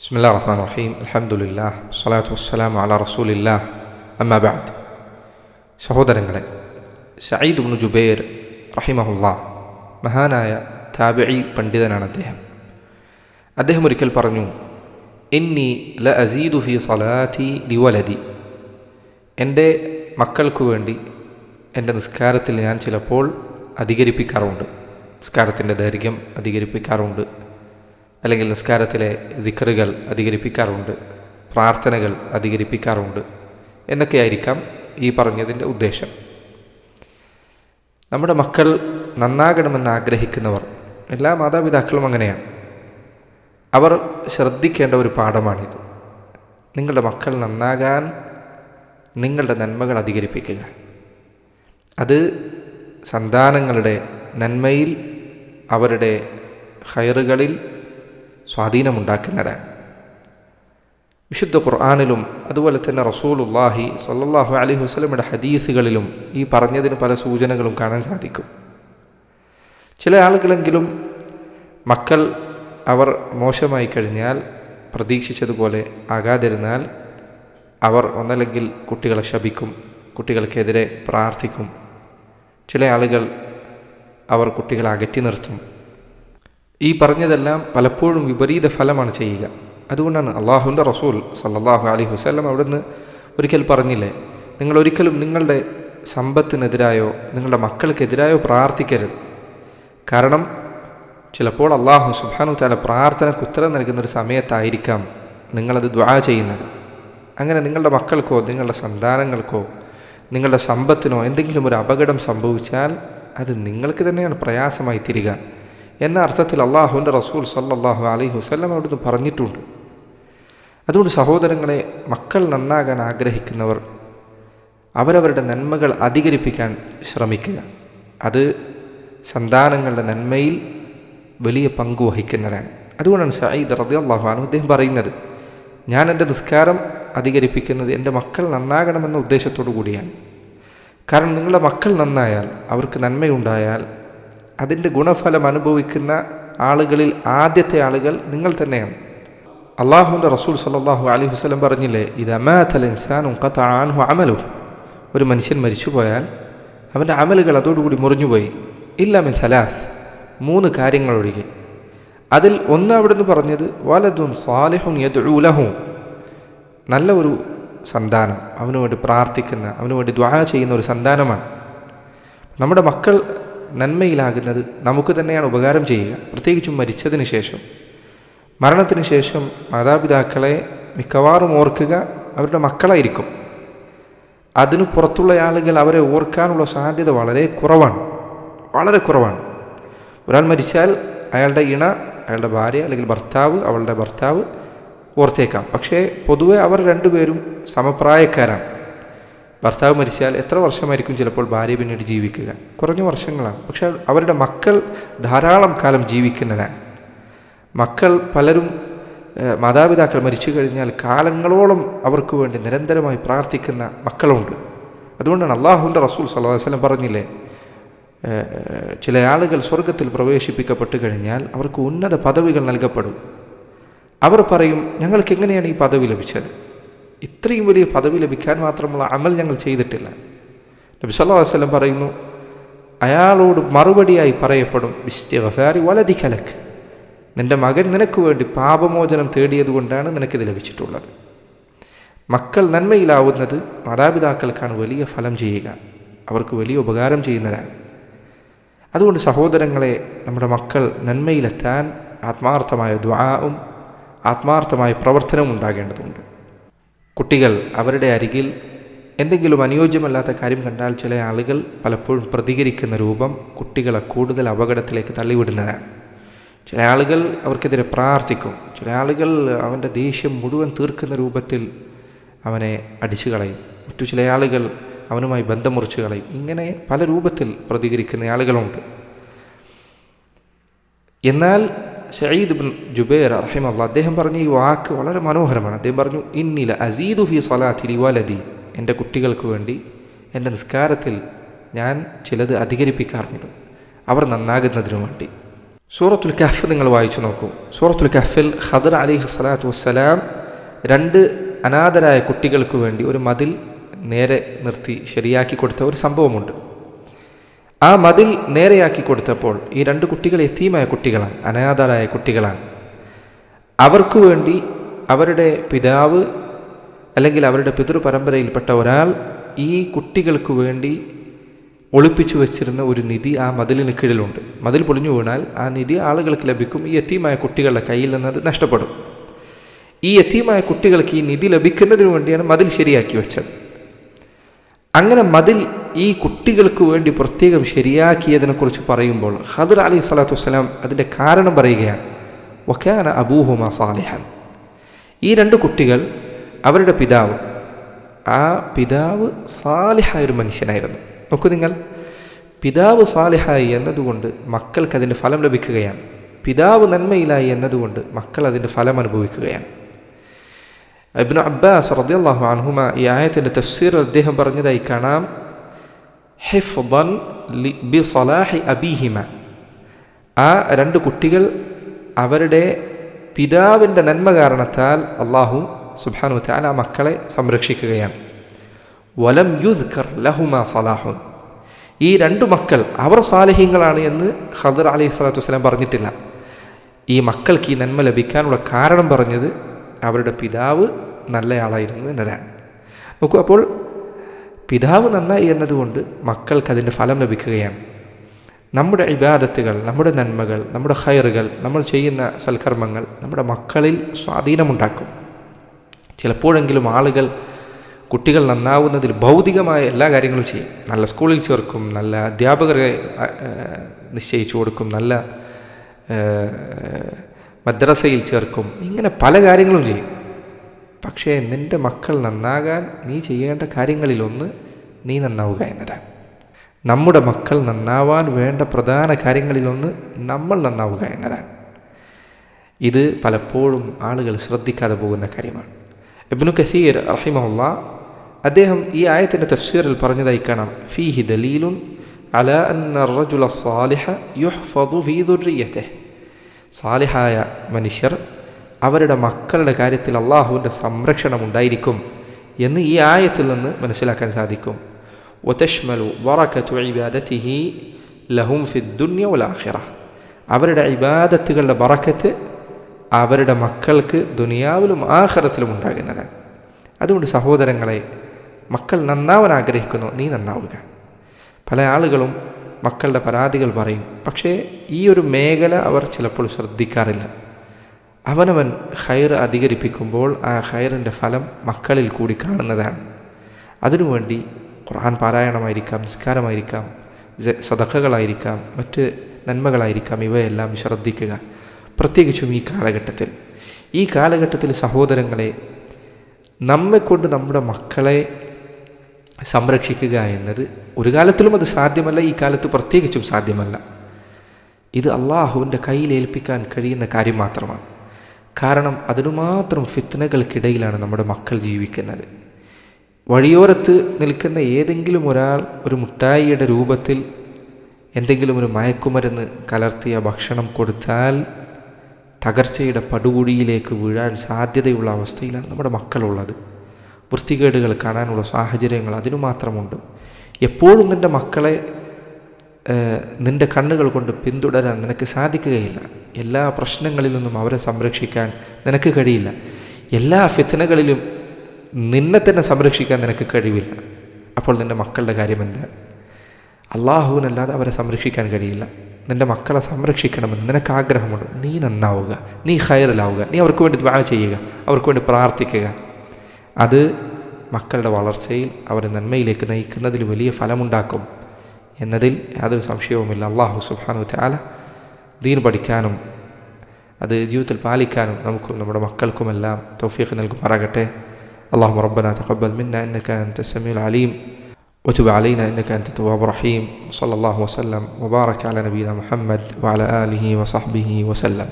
بسم الله الرحمن الرحيم الحمد لله الصلاة والسلام على رسول الله أما بعد സഹോദരങ്ങളെ ഷഈദ് ഉബ്നു ജുബൈർ റഹിമഹുല്ല മഹാനായ താബിഴി പണ്ഡിതനാണ് അദ്ദേഹം അദ്ദേഹം ഒരിക്കൽ പറഞ്ഞു ഇന്നി ല അസീദു ഫി സലാത്തി ലിവലതി എൻ്റെ മക്കൾക്കു വേണ്ടി എൻ്റെ നിസ്കാരത്തിൽ ഞാൻ ചിലപ്പോൾ അധികരിപ്പിക്കാറുണ്ട് നിസ്കാരത്തിൻ്റെ ദൈർഘ്യം അധികരിപ്പിക്കാറുണ്ട് അല്ലെങ്കിൽ നിസ്കാരത്തിലെ ദിക്കറുകൾ അധികരിപ്പിക്കാറുണ്ട് പ്രാർത്ഥനകൾ അധികരിപ്പിക്കാറുണ്ട് എന്നൊക്കെയായിരിക്കാം ഈ പറഞ്ഞതിന്റെ ഉദ്ദേശം. നമ്മുടെ മക്കൾ നന്നാകണമെന്ന് ആഗ്രഹിക്കുന്നവർ എല്ലാ മാതാപിതാക്കളും അങ്ങനെയാണ്. അവർ ശ്രദ്ധിക്കേണ്ട ഒരു പാഠമാണിത്. നിങ്ങളുടെ മക്കൾ നന്നാകാൻ നിങ്ങളുടെ നന്മകൾ അധികരിപ്പിക്കുക. അത് സന്താനങ്ങളുടെ നന്മയിൽ അവരുടെ ഹൈറുകളിൽ സ്വാധീനമുണ്ടാക്കുന്നതാണ്. വിശുദ്ധ ഖുർആാനിലും അതുപോലെ തന്നെ റസൂലുല്ലാഹി സല്ലാഹു അലൈഹി വസ്ലമിയുടെ ഹദീസുകളിലും ഈ പറഞ്ഞതിന് പല സൂചനകളും കാണാൻ സാധിക്കും. ചില ആളുകളെങ്കിലും മക്കൾ അവർ മോശമായി കഴിഞ്ഞാൽ പ്രതീക്ഷിച്ചതുപോലെ ആകാതിരുന്നാൽ അവർ ഒന്നല്ലെങ്കിൽ കുട്ടികളെ ശപിക്കും കുട്ടികൾക്കെതിരെ പ്രാർത്ഥിക്കും. ചില ആളുകൾ അവർ കുട്ടികളെ അകറ്റി നിർത്തും. ഈ പറഞ്ഞതെല്ലാം പലപ്പോഴും വിപരീത ഫലമാണ് ചെയ്യുക. അതുകൊണ്ടാണ് അള്ളാഹുന്റെ റസൂൽ സല്ലാഹു അലൈഹി വസ്ലം അവിടുന്ന് ഒരിക്കൽ പറഞ്ഞില്ലേ നിങ്ങൾ ഒരിക്കലും നിങ്ങളുടെ സമ്പത്തിനെതിരായോ നിങ്ങളുടെ മക്കൾക്കെതിരായോ പ്രാർത്ഥിക്കരുത്. കാരണം ചിലപ്പോൾ അള്ളാഹു സുബാനു താല പ്രാർത്ഥനയ്ക്ക് ഉത്തരം നൽകുന്ന ഒരു സമയത്തായിരിക്കാം നിങ്ങളത് ദ്വാ ചെയ്യുന്നത്. അങ്ങനെ നിങ്ങളുടെ മക്കൾക്കോ നിങ്ങളുടെ സന്താനങ്ങൾക്കോ നിങ്ങളുടെ സമ്പത്തിനോ എന്തെങ്കിലും ഒരു അപകടം സംഭവിച്ചാൽ അത് നിങ്ങൾക്ക് തന്നെയാണ് പ്രയാസമായി തിരിക. എന്ന അർത്ഥത്തിൽ അള്ളാഹുവിന്റെ റസൂൽ സല്ലാഹു അലൈഹി വസ്ലം അവിടുന്ന് പറഞ്ഞിട്ടുണ്ട്. അതുകൊണ്ട് സഹോദരങ്ങളെ മക്കൾ നന്നാകാൻ ആഗ്രഹിക്കുന്നവർ അവരവരുടെ നന്മകൾ അധികരിപ്പിക്കാൻ ശ്രമിക്കുക. അത് സന്താനങ്ങളുടെ നന്മയിൽ വലിയ പങ്ക് വഹിക്കുന്നതാണ്. അതുകൊണ്ടാണ് സയ്യിദ് റതി അള്ളാഹുാനു അദ്ദേഹം പറയുന്നത് ഞാൻ എന്റെ നിസ്കാരം അധികരിപ്പിക്കുന്നത് എന്റെ മക്കൾ നന്നാകണമെന്ന ഉദ്ദേശത്തോടു കൂടിയാണ്. കാരണം നിങ്ങളുടെ മക്കൾ നന്നായാൽ അവർക്ക് നന്മയുണ്ടായാൽ അതിന്റെ ഗുണഫലം അനുഭവിക്കുന്ന ആളുകളിൽ ആദ്യത്തെ ആളുകൾ നിങ്ങൾ തന്നെയാണ്. അള്ളാഹുവിന്റെ റസൂൽ സല്ലാഹു അലൈഹി വസ്ലം പറഞ്ഞില്ലേ ഇത് അമാത്തൽ ഇൻസാനും കത്താൻഹു അമലു ഒരു മനുഷ്യൻ മരിച്ചു പോയാൽ അവന്റെ അമലുകൾ അതോടുകൂടി മുറിഞ്ഞുപോയി. ഇല്ല മിൻ സലാസ് മൂന്ന് കാര്യങ്ങളൊഴികെ അതിൽ ഒന്ന് അവിടുന്ന് പറഞ്ഞത് വലതുൻ സാലിഹുൻ യദുലഹു നല്ല ഒരു സന്താനം അവനു വേണ്ടി പ്രാർത്ഥിക്കുന്ന അവനു വേണ്ടി ചെയ്യുന്ന ഒരു സന്താനമാണ്. നമ്മുടെ മക്കൾ നന്മയിലാകുന്നത് നമുക്ക് തന്നെയാണ് ഉപകാരം ചെയ്യുക. പ്രത്യേകിച്ചും മരിച്ചതിന് ശേഷം. മരണത്തിന് ശേഷം മാതാപിതാക്കളെ മിക്കവാറും ഓർക്കുക അവരുടെ മക്കളായിരിക്കും. അതിനു പുറത്തുള്ള ആളുകൾ അവരെ ഓർക്കാനുള്ള സാധ്യത വളരെ കുറവാണ്. വളരെ കുറവാണ്. ഒരാൾ മരിച്ചാൽ അയാളുടെ ഇണ അയാളുടെ ഭാര്യ അല്ലെങ്കിൽ ഭർത്താവ് അവളുടെ ഭർത്താവ് ഓർത്തേക്കാം. പക്ഷേ പൊതുവെ അവർ രണ്ടുപേരും സമപ്രായക്കാരാണ്. ഭർത്താവ് മരിച്ചാൽ എത്ര വർഷമായിരിക്കും ചിലപ്പോൾ ഭാര്യ പിന്നീട് ജീവിക്കുക? കുറഞ്ഞ വർഷങ്ങളാണ്. പക്ഷെ അവരുടെ മക്കൾ ധാരാളം കാലം ജീവിക്കുന്നതാണ്. മക്കൾ പലരും മാതാപിതാക്കൾ മരിച്ചു കഴിഞ്ഞാൽ കാലങ്ങളോളം അവർക്ക് വേണ്ടി നിരന്തരമായി പ്രാർത്ഥിക്കുന്ന മക്കളുണ്ട്. അതുകൊണ്ടാണ് അള്ളാഹുന്റെ റസൂൽ സല്ലാ വസ്ലം പറഞ്ഞില്ലേ ചില ആളുകൾ സ്വർഗത്തിൽ പ്രവേശിപ്പിക്കപ്പെട്ട് കഴിഞ്ഞാൽ അവർക്ക് ഉന്നത പദവികൾ നൽകപ്പെടും. അവർ പറയും ഞങ്ങൾക്ക് എങ്ങനെയാണ് ഈ പദവി ലഭിച്ചത്? ഇത്രയും വലിയ പദവി ലഭിക്കാൻ മാത്രമുള്ള അമൽ ഞങ്ങൾ ചെയ്തിട്ടില്ല. നബി സല്ലാ വസ്ലം പറയുന്നു അയാളോട് മറുപടിയായി പറയപ്പെടും വിസ്ത്യഫാരി വലതി കലക്ക് നിന്റെ മകൻ നിനക്ക് വേണ്ടി പാപമോചനം തേടിയതുകൊണ്ടാണ് നിനക്കിത് ലഭിച്ചിട്ടുള്ളത്. മക്കൾ നന്മയിലാവുന്നത് മാതാപിതാക്കൾക്കാണ് വലിയ ഫലം ചെയ്യുക. അവർക്ക് വലിയ ഉപകാരം ചെയ്യുന്നതാണ്. അതുകൊണ്ട് സഹോദരങ്ങളെ നമ്മുടെ മക്കൾ നന്മയിലെത്താൻ ആത്മാർത്ഥമായ ദ്വാവും ആത്മാർത്ഥമായ പ്രവർത്തനവും ഉണ്ടാകേണ്ടതുണ്ട്. കുട്ടികൾ അവരുടെ അരികിൽ എന്തെങ്കിലും അനുയോജ്യമല്ലാത്ത കാര്യം കണ്ടാൽ ചില ആളുകൾ പലപ്പോഴും പ്രതികരിക്കുന്ന രൂപം കുട്ടികളെ കൂടുതൽ അപകടത്തിലേക്ക് തള്ളിവിടുന്നതാണ്. ചില ആളുകൾ അവർക്കെതിരെ പ്രാർത്ഥിക്കും. ചില ആളുകൾ അവന്റെ ദേഷ്യം മുഴുവൻ തീർക്കുന്ന രൂപത്തിൽ അവനെ അടിച്ചു കളയും. മറ്റു ചില ആളുകൾ അവനുമായി ബന്ധം മുറിച്ചു കളയും. ഇങ്ങനെ പല രൂപത്തിൽ പ്രതികരിക്കുന്ന ആളുകളുണ്ട്. എന്നാൽ ഷയീദ് ബിൻ ജുബേർ റഹിമല്ല അദ്ദേഹം പറഞ്ഞ ഈ വാക്ക് വളരെ മനോഹരമാണ്. അദ്ദേഹം പറഞ്ഞു ഇന്നില അസീദു ഫി സലാത്തി വലതി എന്റെ കുട്ടികൾക്ക് വേണ്ടി എന്റെ നിസ്കാരത്തിൽ ഞാൻ ചിലത് അധികരിപ്പിക്കാറുണ്ട് അവർ നന്നാകുന്നതിനു വേണ്ടി. സൂറത്തുൽ കഹഫ് നിങ്ങൾ വായിച്ചു നോക്കൂ. സൂറത്തുൽ കഹഫിൽ ഖദർ അലിഹ് സ്വലാത്തു വസ്സലാം രണ്ട് അനാഥരായ കുട്ടികൾക്ക് വേണ്ടി ഒരു മതിൽ നേരെ നിർത്തി ശരിയാക്കി കൊടുത്ത ഒരു സംഭവമുണ്ട്. ആ മതിൽ നേരെയാക്കി കൊടുത്തപ്പോൾ ഈ രണ്ട് കുട്ടികൾ എത്തിയുമായ കുട്ടികളാണ് അനാഥരായ കുട്ടികളാണ്. അവർക്കു വേണ്ടി അവരുടെ പിതാവ് അല്ലെങ്കിൽ അവരുടെ പിതൃപരമ്പരയിൽപ്പെട്ട ഒരാൾ ഈ കുട്ടികൾക്ക് വേണ്ടി ഒളിപ്പിച്ചു വെച്ചിരുന്ന ഒരു നിധി ആ മതിലിന് കീഴിലുണ്ട്. മതിൽ പൊളിഞ്ഞു വീണാൽ ആ നിധി ആളുകൾക്ക് ലഭിക്കും. ഈ എത്തിയമായ കുട്ടികളുടെ കയ്യിൽ നിന്ന് അത് നഷ്ടപ്പെടും. ഈ എത്തിയമായ കുട്ടികൾക്ക് ഈ നിധി ലഭിക്കുന്നതിന് വേണ്ടിയാണ് മതിൽ ശരിയാക്കി വെച്ചത്. അങ്ങനെ മതിൽ ഈ കുട്ടികൾക്ക് വേണ്ടി പ്രത്യേകം ശരിയാക്കിയതിനെക്കുറിച്ച് പറയുമ്പോൾ ഹദർ അലി സ്വലാത്തു വസ്സലാം അതിന്റെ കാരണം പറയുകയാണ്. വക്കാന അബൂഹുമ സാലിഹൻ. ഈ രണ്ട് കുട്ടികൾ അവരുടെ പിതാവ് ആ പിതാവ് സാലിഹായ ഒരു മനുഷ്യനായിരുന്നു. നോക്കൂ നിങ്ങൾ പിതാവ് സാലിഹായി എന്നതുകൊണ്ട് മക്കൾക്ക് അതിന്റെ ഫലം ലഭിക്കുകയാണ്. പിതാവ് നന്മയിലായി എന്നതുകൊണ്ട് മക്കൾ അതിന്റെ ഫലം അനുഭവിക്കുകയാണ്. ഇബ്നു അബ്ബാസ് റദിയല്ലാഹു അൻഹുമ ഈ ആയത്തിന്റെ തഫ്സീർ അദ്ദേഹം പറഞ്ഞതായി കാണാം. ഹിഫ്ദൻ ബി സലാഹി അബീഹിമ. ആ രണ്ട് കുട്ടികൾ അവരുടെ പിതാവിന്റെ നന്മ കാരണത്താൽ അള്ളാഹു സുബാനു താൽ ആ മക്കളെ സംരക്ഷിക്കുകയാണ്. വലം യുദ്കർ ലഹുമ സലാഹുൻ. ഈ രണ്ടു മക്കൾ അവർ സാലഹ്യങ്ങളാണ് എന്ന് ഖദർ അലൈഹി സ്വലാത്തു വസ്സലാം പറഞ്ഞിട്ടില്ല. ഈ മക്കൾക്ക് ഈ നന്മ ലഭിക്കാനുള്ള കാരണം പറഞ്ഞത് അവരുടെ പിതാവ് നല്ലയാളായിരുന്നു എന്നതാണ്. നോക്കൂ അപ്പോൾ പിതാവ് നന്നായി എന്നതുകൊണ്ട് മക്കൾക്ക് അതിന്റെ ഫലം ലഭിക്കുകയാണ്. നമ്മുടെ ഇബാദത്തുകൾ നമ്മുടെ നന്മകൾ നമ്മുടെ ഹയറുകൾ നമ്മൾ ചെയ്യുന്ന സൽക്കർമ്മങ്ങൾ നമ്മുടെ മക്കളിൽ സ്വാധീനമുണ്ടാക്കും. ചിലപ്പോഴെങ്കിലും ആളുകൾ കുട്ടികൾ നന്നാവുന്നതിൽ ഭൗതികമായ എല്ലാ കാര്യങ്ങളും ചെയ്യും. നല്ല സ്കൂളിൽ ചേർക്കും നല്ല അധ്യാപകരെ നിശ്ചയിച്ചു കൊടുക്കും നല്ല മദ്രസയിൽ ചേർക്കും. ഇങ്ങനെ പല കാര്യങ്ങളും ചെയ്യും. പക്ഷേ നിന്റെ മക്കൾ നന്നാകാൻ നീ ചെയ്യേണ്ട കാര്യങ്ങളിലൊന്ന് നീ നന്നാവുക എന്നതാണ്. നമ്മുടെ മക്കൾ നന്നാവാൻ വേണ്ട പ്രധാന കാര്യങ്ങളിലൊന്ന് നമ്മൾ നന്നാവുക എന്നതാണ്. ഇത് പലപ്പോഴും ആളുകൾ ശ്രദ്ധിക്കാതെ പോകുന്ന കാര്യമാണ്. ഇബ്നു കസീർ റഹിമഹുല്ല അദ്ദേഹം ഈ ആയത്തിന്റെ തഫ്സീറിൽ പറഞ്ഞതായി കാണാം. ഫീഹി ദലീലുൻ അല അന്ന റജുല സാലിഹ യുഹ്ഫദു ഫീ ദുർരിയത്തെ സാലിഹായ മനുഷ്യർ അവരുടെ മക്കളുടെ കാര്യത്തിൽ അള്ളാഹുവിന്റെ സംരക്ഷണം ഉണ്ടായിരിക്കും എന്ന് ഈ ആയത്തിൽ നിന്ന് മനസ്സിലാക്കാൻ സാധിക്കും. ഒതഷ്മലു വറക്കത്തു ഇബാദത്തിഹി ലഹും ഫിദ്ദുന്യ ഉലാഹിറ അവരുടെ ഇബാദത്തുകളുടെ ബറക്കത്ത് അവരുടെ മക്കൾക്ക് ദുനിയാവിലും ആഹ്റത്തിലും ഉണ്ടാകുന്നതാണ്. അതുകൊണ്ട് സഹോദരങ്ങളെ മക്കൾ നന്നാവാൻ ആഗ്രഹിക്കുന്നു നീ നന്നാവുക. പല ആളുകളും മക്കളുടെ പരാതികൾ പറയും. പക്ഷേ ഈ ഒരു മേഖല അവർ ചിലപ്പോൾ ശ്രദ്ധിക്കാറില്ല. അവനവൻ ഹൈർ അധികരിപ്പിക്കുമ്പോൾ ആ ഹൈറിന്റെ ഫലം മക്കളിൽ കൂടി കാണുന്നതാണ്. അതിനുവേണ്ടി ഖുർആൻ പാരായണമായിരിക്കാം നിസ്കാരമായിരിക്കാം സദഖകളായിരിക്കാം മറ്റ് നന്മകളായിരിക്കാം ഇവയെല്ലാം ശ്രദ്ധിക്കുക. പ്രത്യേകിച്ചും ഈ കാലഘട്ടത്തിൽ. ഈ കാലഘട്ടത്തിൽ സഹോദരങ്ങളെ നമ്മെക്കൊണ്ട് നമ്മുടെ മക്കളെ സംരക്ഷിക്കുക എന്നത് ഒരു കാലത്തിലും അത് സാധ്യമല്ല ഈ കാലത്ത് പ്രത്യേകിച്ചും സാധ്യമല്ല. ഇത് അള്ളാഹുവിന്റെ കയ്യിലേൽപ്പിക്കാൻ കഴിയുന്ന കാര്യം മാത്രമാണ്. കാരണം അതിനുമാത്രം ഫിത്നകൾക്കിടയിലാണ് നമ്മുടെ മക്കൾ ജീവിക്കുന്നത്. വഴിയോരത്ത് നിൽക്കുന്ന ഏതെങ്കിലും ഒരാൾ ഒരു മുട്ടായിയുടെ രൂപത്തിൽ എന്തെങ്കിലും ഒരു മയക്കുമരുന്ന് കലർത്തിയ ഭക്ഷണം കൊടുത്താൽ തകർച്ചയുടെ പടുകുഴിയിലേക്ക് വീഴാൻ സാധ്യതയുള്ള അവസ്ഥയിലാണ് നമ്മുടെ മക്കളുള്ളത്. വൃത്തികേടുകൾ കാണാനുള്ള സാഹചര്യങ്ങൾ അതിനു മാത്രമുണ്ട്. എപ്പോഴും നിന്റെ മക്കളെ നിന്റെ കണ്ണുകൾ കൊണ്ട് പിന്തുടരാൻ നിനക്ക് സാധിക്കുകയില്ല. എല്ലാ പ്രശ്നങ്ങളിൽ നിന്നും അവരെ സംരക്ഷിക്കാൻ നിനക്ക് കഴിയില്ല. എല്ലാ ഫിത്തനകളിലും നിന്നെ തന്നെ സംരക്ഷിക്കാൻ നിനക്ക് കഴിവില്ല. അപ്പോൾ നിന്റെ മക്കളുടെ കാര്യം എന്താണ് അള്ളാഹുവിനല്ലാതെ അവരെ സംരക്ഷിക്കാൻ കഴിയില്ല. നിന്റെ മക്കളെ സംരക്ഷിക്കണമെന്ന് നിനക്ക് ആഗ്രഹമുണ്ട് നീ നന്നാവുക. നീ ഹയറിലാവുക നീ അവർക്ക് വേണ്ടി ദ്വാ ചെയ്യുക. അവർക്ക് വേണ്ടി പ്രാർത്ഥിക്കുക. അത് മക്കളുടെ വളർച്ചയിൽ അവരെ നന്മയിലേക്ക് നയിക്കുന്നതിൽ വലിയ ഫലമുണ്ടാക്കും എന്നതിൽ യാതൊരു സംശയവുമില്ല അള്ളാഹു സുബാനു താല ദീൻ പഠിക്കാനും അത് ജീവിതത്തിൽ പാലിക്കാനും നമുക്കും നമ്മുടെ മക്കൾക്കുമെല്ലാം തൗഫീഖ് നൽകുമാറാകട്ടെ اللهم ربنا تقبل منا انك انت السميع العليم وتب علينا انك انت التواب الرحيم صلى الله وسلم وبارك على نبينا محمد وعلى اله وصحبه وسلم